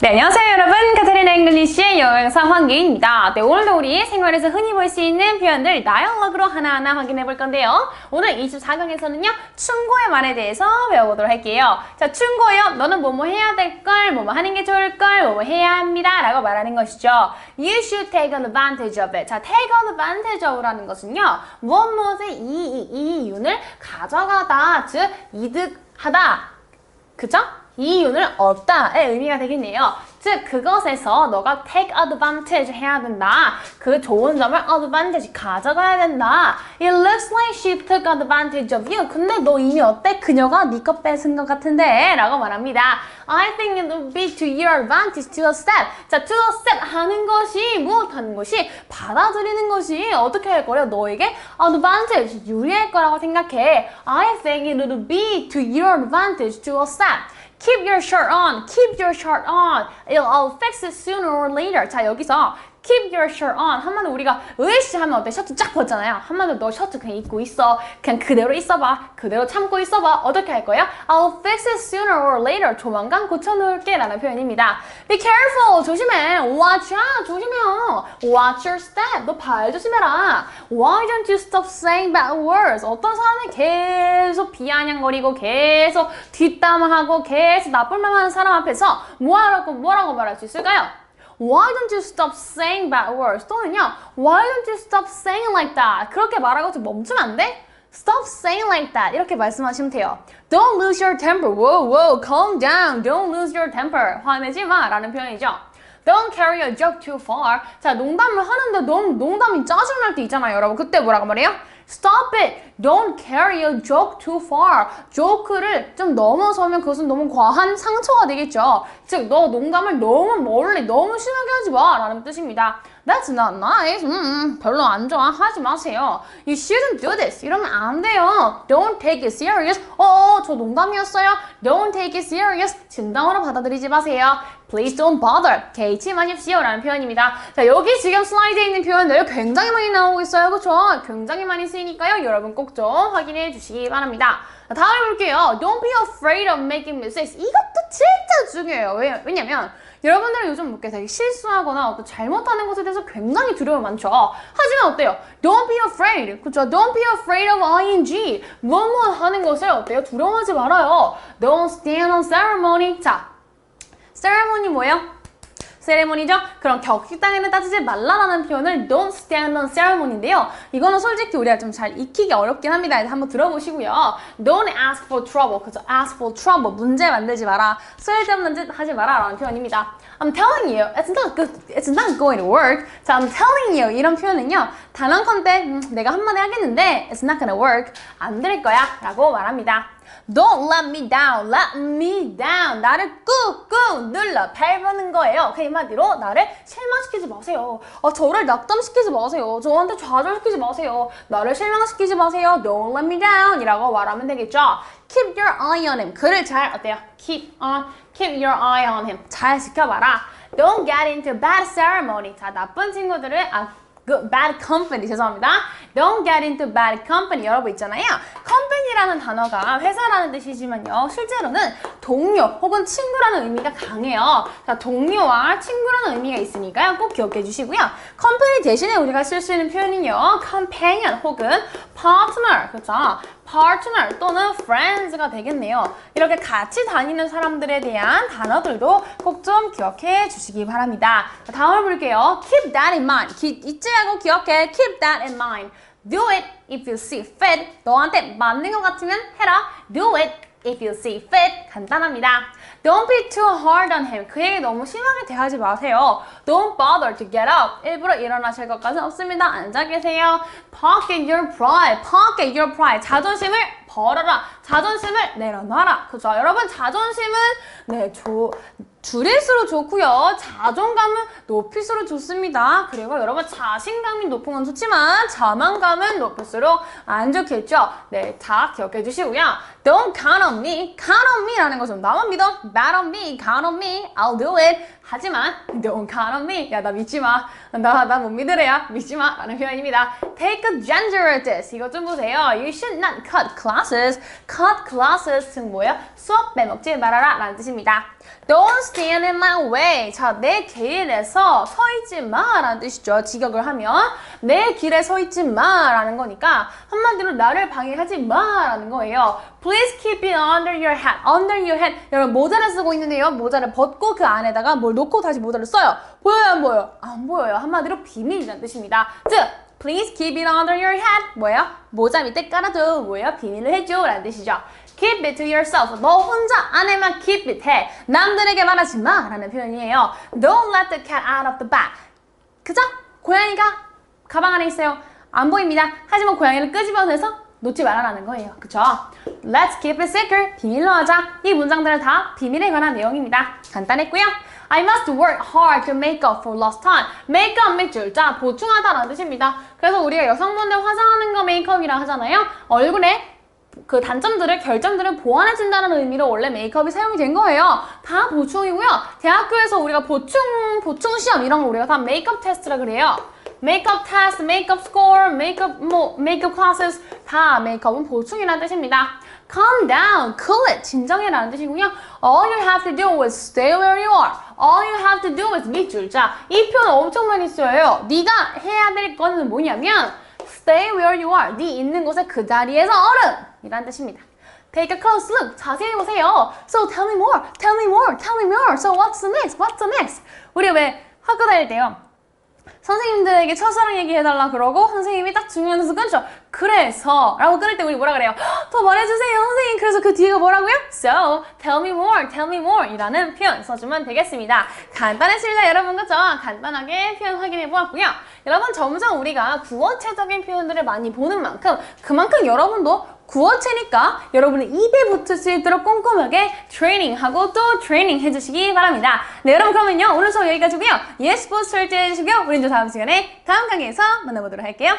네, 안녕하세요 여러분. 카타리나 잉글리시의 영어강사 황기입니다. 네, 오늘도 우리 생활에서 흔히 볼 수 있는 표현들 다이얼로그로 하나하나 확인해 볼 건데요. 오늘 24강에서는요, 충고의 말에 대해서 배워보도록 할게요. 자, 충고요. 너는 뭐뭐 해야 될 걸, 뭐뭐 하는 게 좋을 걸, 뭐뭐 해야 합니다. 라고 말하는 것이죠. You should take advantage of it. 자, take advantage of라는 것은요, 무엇 무엇의 이, 이, 이 이윤을 가져가다, 즉, 이득하다. 그죠? 이 이윤을 얻다의 의미가 되겠네요. 즉 그것에서 너가 take advantage 해야 된다. 그 좋은 점을 advantage 가져가야 된다. It looks like she took advantage of you. 근데 너 이미 어때? 그녀가 네것 뺏은 것 같은데 라고 말합니다. I think it would be to your advantage to accept. 자, to accept 하는 것이 무엇 하는 것이 받아들이는 것이 어떻게 할 거예요? 너에게 advantage 유리할 거라고 생각해. I think it would be to your advantage to accept. Keep your shirt on. Keep your shirt on. It'll all fix it sooner or later. 자, 여기서 keep your shirt on. 한마디로 우리가 으이씨 하면 어때? 셔츠 쫙 벗잖아요. 한마디로 너 셔츠 그냥 입고 있어. 그냥 그대로 있어봐. 그대로 참고 있어봐. 어떻게 할 거야? I'll fix it sooner or later. 조만간 고쳐놓을게 라는 표현입니다. Be careful. 조심해. Watch out. 조심해요. Watch your step. 너 발 조심해라. Why don't you stop saying bad words? 어떤 사람이 계속 비아냥거리고 계속 뒷담화하고 계속 나쁜 말 하는 사람 앞에서 뭐라고 뭐라고 말할 수 있을까요? Why don't you stop saying bad words? 또는요, Why don't you stop saying like that? 그렇게 말하고 좀 멈추면 안 돼? Stop saying like that. 이렇게 말씀하시면 돼요. Don't lose your temper. Whoa, whoa, calm down. Don't lose your temper. 화내지 마. 라는 표현이죠. Don't carry a joke too far. 자, 농담을 하는데 너무 농담이 짜증날 때 있잖아요, 여러분. 그때 뭐라고 말해요? Stop it. Don't carry a joke too far. 조크를 좀 넘어서면 그것은 너무 과한 상처가 되겠죠. 즉, 너 농담을 너무 멀리, 너무 심하게 하지 마. 라는 뜻입니다. That's not nice. 음, 음, 별로 안 좋아. 하지 마세요. You shouldn't do this. 이러면 안 돼요. Don't take it serious. 어, 어, 저 농담이었어요. Don't take it serious. 진담으로 받아들이지 마세요. Please don't bother. 개의치 마십시오. 라는 표현입니다. 자, 여기 지금 슬라이드에 있는 표현들 굉장히 많이 나오고 있어요. 그쵸? 굉장히 많이 쓰이니까요. 여러분 꼭 좀 확인해 주시기 바랍니다. 자, 다음 볼게요. Don't be afraid of making mistakes. 이것도 진짜 중요해요. 왜, 왜냐면 여러분들은 요즘 이렇게 되게 실수하거나 어떤 잘못하는 것에 대해서 굉장히 두려움이 많죠. 하지만 어때요? Don't be afraid. 그죠? Don't be afraid of ing. 뭐뭐 하는 것을 어때요? 두려워하지 말아요. Don't stand on ceremony. 자, ceremony 뭐예요? 세레모니죠? 그럼 격식당에는 따지지 말라라는 표현을 don't stand on ceremony인데요. 이거는 솔직히 우리가 좀 잘 익히기 어렵긴 합니다. 한번 들어보시고요. Don't ask for trouble. 그죠? ask for trouble. 문제 만들지 마라. 쓸데없는 짓 하지 마라 라는 표현입니다. I'm telling you, it's not good, it's not going to work. 자, I'm telling you 이런 표현은요. 단언컨대 음, 내가 한마디 하겠는데 it's not gonna work. 안 될 거야 라고 말합니다. Don't let me down, let me down. 나를 꾹꾹 눌러 밟는 거예요. 그 한마디로 나를 실망시키지 마세요. 아, 저를 낙담시키지 마세요. 저한테 좌절시키지 마세요. 나를 실망시키지 마세요. Don't let me down 이라고 말하면 되겠죠. Keep your eye on him. 그를 잘 어때요? Keep on, keep your eye on him. 잘 지켜봐라. Don't get into bad ceremony. 자, 나쁜 친구들을 아, good, bad company 죄송합니다. Don't get into bad company 여러분 있잖아요. company라는 단어가 회사라는 뜻이지만요. 실제로는 동료 혹은 친구라는 의미가 강해요. 자, 동료와 친구라는 의미가 있으니까요. 꼭 기억해 주시고요. company 대신에 우리가 쓸 수 있는 표현은요. companion 혹은 partner 그렇죠? partner 또는 friends가 되겠네요. 이렇게 같이 다니는 사람들에 대한 단어들도 꼭 좀 기억해 주시기 바랍니다. 자, 다음을 볼게요. Keep that in mind. 기, 잊지 말고 기억해. Keep that in mind. Do it if you see fit. 너한테 맞는 것 같으면 해라. Do it if you see fit. 간단합니다. Don't be too hard on him. 그에게 너무 심하게 대하지 마세요. Don't bother to get up. 일부러 일어나실 것까지는 없습니다. 앉아 계세요. Pocket your pride. Pocket your pride. 자존심을 버려라. 자존심을 내려놔라. 그죠? 여러분 자존심은 네, 조, 줄일수록 좋고요. 자존감은 높일수록 좋습니다. 그리고 여러분 자신감이 높은 건 좋지만 자만감은 높을수록 안 좋겠죠. 네, 다 기억해 주시고요. Don't count on me. count on me라는 것은 나만 믿어. bet on me. count on me. I'll do it. 하지만 don't count on me. 야, 나 믿지 마. 나, 나 못 믿으래야. 믿지 마. 라는 표현입니다. Take a gender test. 이것 좀 보세요. You should not cut classes. cut classes 즉 뭐예요? 수업 빼먹지 말아라 라는 뜻입니다. Don't stand in my way. 자, 내 길에서 서 있지 마 라는 뜻이죠. 직역을 하면 내 길에 서 있지 마 라는 거니까 한마디로 나를 방해하지 마 라는 거예요. Please keep it under your hat. Under your hat. 여러분 모자를 쓰고 있는데요. 모자를 벗고 그 안에다가 뭘 놓고 다시 모자를 써요. 보여요 안 보여요? 안 보여요. 한마디로 비밀이라는 뜻입니다. 즉 Please keep it under your hat. 뭐예요? 모자 밑에 깔아줘. 뭐예요? 비밀을 해줘. 라는 뜻이죠. Keep it to yourself. 너 혼자 안에만 keep it 해. 남들에게 말하지 마. 라는 표현이에요. Don't let the cat out of the bag. 그죠? 고양이가 가방 안에 있어요. 안 보입니다. 하지만 고양이를 끄집어내서 놓지 말아라는 거예요. 그쵸? Let's keep it secret. 비밀로 하자. 이 문장들은 다 비밀에 관한 내용입니다. 간단했고요. I must work hard to make up for lost time. make up 밑줄자 보충하다라는 뜻입니다. 그래서 우리가 여성분들 화장하는 거 메이크업이라 하잖아요. 얼굴에 그 단점들을 결점들을 보완해준다는 의미로 원래 메이크업이 사용이 된 거예요. 다 보충이고요. 대학교에서 우리가 보충 보충 시험 이런 거 우리가 다 메이크업 테스트라 그래요. 메이크업 테스트, 메이크업 스코어, 메이크업 뭐 메이크업 클래스 다 메이크업은 보충이라는 뜻입니다. Calm down, cool it, 진정해라는 뜻이고요. All you have to do is stay where you are. All you have to do is 밑줄. 자, 이 표현 엄청 많이 쓰여요. 네가 해야 될 거는 뭐냐면 Stay where you are. 네 있는 곳에 그 자리에서 얼음! 이란 뜻입니다. Take a close look. 자세히 보세요. So tell me more. Tell me more. Tell me more. So what's next? What's next? 우리 왜 학교 다닐 때요. 선생님들에게 첫사랑 얘기해달라 그러고 선생님이 딱 중요한 데서 끊죠. 그래서 라고 끊을 때 우리 뭐라 그래요? 더 말해주세요 선생님. 그래서 그 뒤가 뭐라고요? So tell me more, tell me more 이라는 표현 써주면 되겠습니다. 간단했습니다 여러분 그죠? 간단하게 표현 확인해 보았고요. 여러분 점점 우리가 구어체적인 표현들을 많이 보는 만큼 그만큼 여러분도 구어체니까 여러분의 입에 붙을 수 있도록 꼼꼼하게 트레이닝하고 또 트레이닝 해주시기 바랍니다. 네 여러분 그러면요 오늘 수업 여기까지고요. 예스 포스 철저히 해주시고요. 우린 또 다음 시간에 다음 강의에서 만나보도록 할게요.